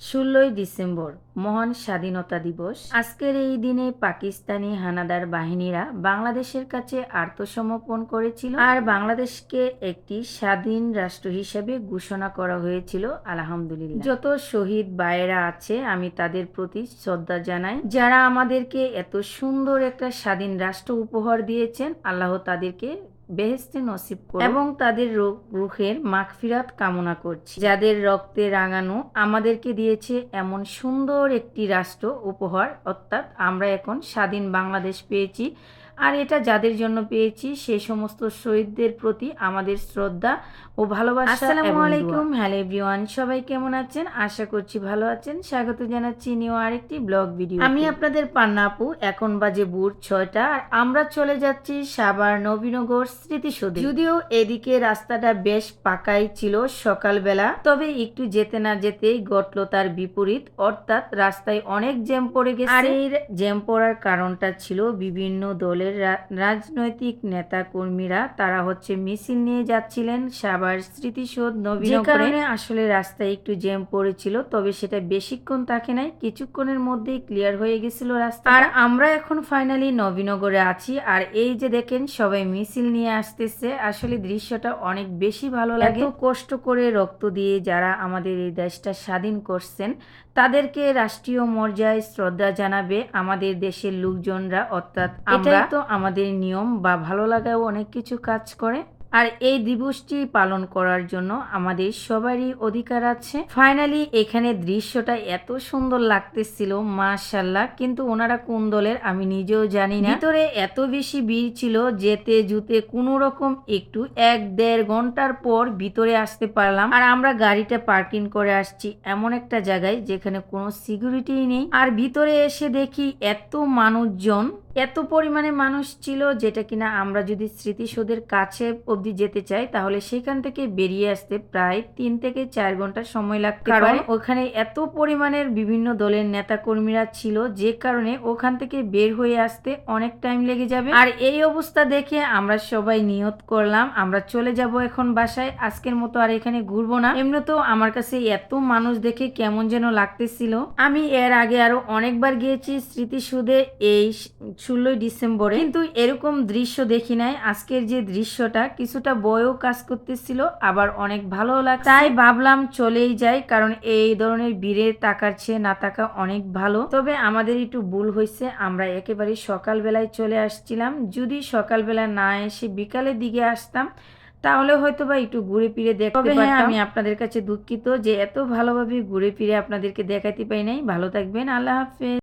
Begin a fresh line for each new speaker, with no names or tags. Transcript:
ষোলোই ডিসেম্বর, মহান স্বাধীনতা দিবস। আজকের এই দিনে পাকিস্তানি হানাদার বাহিনীরা বাংলাদেশের কাছে আত্মসমর্পণ করেছিল আর বাংলাদেশকে একটি স্বাধীন রাষ্ট্র হিসেবে ঘোষণা করা হয়েছিল, আলহামদুলিল্লাহ। যত শহীদ ভাইয়েরা আছে, আমি তাদের প্রতি শ্রদ্ধা জানাই। যারা আমাদেরকে এত সুন্দর একটা স্বাধীন রাষ্ট্র উপহার দিয়েছেন, আল্লাহ তাদেরকে বেহেস্তে নসিব করো। এবং তাদের রোগ রুখের মাগফিরাত কামনা করছি। যাদের রক্তে রাঙানো আমাদেরকে দিয়েছে এমন সুন্দর একটি রাষ্ট্র উপহার, অর্থাৎ আমরা এখন স্বাধীন বাংলাদেশ পেয়েছি। আর এটা যাদের জন্য পেয়েছি সে সমস্ত শহীদদের প্রতি আমাদের শ্রদ্ধা ও ভালোবাসা আসসালামু আলাইকুম। হ্যালো এভরিওয়ান সবাই কেমন আছেন? আশা করছি ভালো আছেন। স্বাগত জানাচ্ছি নিউ আরেকটি ব্লগ ভিডিও আমি আপনাদের পান্নাপু এখন বাজে বুট ছয়টা আর আমরা চলে যাচ্ছি সাভার নবীনগর স্মৃতিসৌধে। যদিও এদিকে রাস্তাটা বেশ পাকাই ছিল সকালবেলা তবে একটু যেতে না যেতেই ঘটলো তার বিপরীত। অর্থাৎ রাস্তায় অনেক জ্যাম পড়ে গেছে। আর এই জ্যাম পড়ার কারণটা ছিল বিভিন্ন দলের রা- রাজনৈতিক নেতা কর্মীরা তারা হচ্ছে মিছিল নিয়ে যাচ্ছিলেন সাভার স্মৃতিসৌধ নবীন কারণে আসলে রাস্তায় একটু জ্যাম পড়েছিল তবে সেটা বেশিক্ষণ থাকে নাই কিছুক্ষণের মধ্যেই ক্লিয়ার হয়ে গেছিল রাস্তা আর আমরা এখন ফাইনালি নবীনগরে আছি আর এই যে দেখেন সবাই মিছিল নিয়ে আসতেছে আসলে দৃশ্যটা অনেক বেশি ভালো লাগে। কষ্ট করে রক্ত দিয়ে যারা আমাদের এই দেশটা স্বাধীন করছেন তাদেরকে রাষ্ট্রীয় মর্যাদায় শ্রদ্ধা জানাবে আমাদের দেশের লোকজনরা অর্থাৎ এটাই তো আমাদের নিয়ম বা ভালো লাগাও অনেক কিছু কাজ করে। আর এই দিবসটি পালন করার জন্য আমাদের সবারই অধিকার আছে। ফাইনালি এখানে দৃশ্যটা এত সুন্দর লাগতেছিল মাশাল্লাহ কিন্তু ওনারা কোন দলের আমি নিজেও জানি না। ভিতরে এত বেশি ভিড় ছিল, যেতে জুতে কোনো রকম একটু এক দেড় ঘণ্টার পর ভিতরে আসতে পারলাম। আর আমরা গাড়িটা পার্কিং করে আসছি এমন একটা জায়গায় যেখানে কোনো সিকিউরিটি নেই। আর ভিতরে এসে দেখি এত মানুষজন এত পরিমাণে মানুষ ছিল যেটা কিনা আমরা যদি স্মৃতিসৌধের কাছে অবধি যেতে চাই তাহলে সেখান থেকে বেরিয়ে আসতে প্রায় তিন থেকে চার ঘণ্টা সময় লাগতে কারণ ওখানে এত পরিমাণের বিভিন্ন দলের নেতা কর্মীরা ছিল যে কারণে ওখান থেকে বের হয়ে আসতে অনেক টাইম লেগে যাবে। আর এই অবস্থা দেখে আমরা সবাই নিয়ত করলাম। আমরা চলে যাব এখন বাসায়। আজকের মতো আর এখানে ঘুরবো না। এমনি তো আমার কাছে এত মানুষ দেখে কেমন যেন লাগতেছিল। আমি এর আগে আরও অনেকবার গিয়েছি স্মৃতিসুদে এই ষোলোই ডিসেম্বরে। কিন্তু এরকম দৃশ্য দেখি নাই। আজকের যে দৃশ্যটা কিছুটা বয়ও কাজ করতেছিল আবার অনেক ভালো লাগছে। তাই ভাবলাম চলেই যাই কারণ এই ধরনের ভিড়ে তাকার চেয়ে না তাকা অনেক ভালো। তবে আমাদের একটু ভুল হয়েছে আমরা একেবারে সকালবেলায় চলে আসছিলাম। যদি সকালবেলা না এসে বিকালের দিকে আসতাম তাহলে হয়তো বা একটু ঘুরে ফিরে দেখতে পারতাম। আমি আপনাদের কাছে দুঃখিত যে এত ভালোভাবে ঘুরে ফিরে আপনাদেরকে দেখাতে পাই নাই। ভালো থাকবেন আল্লাহ হাফেজ।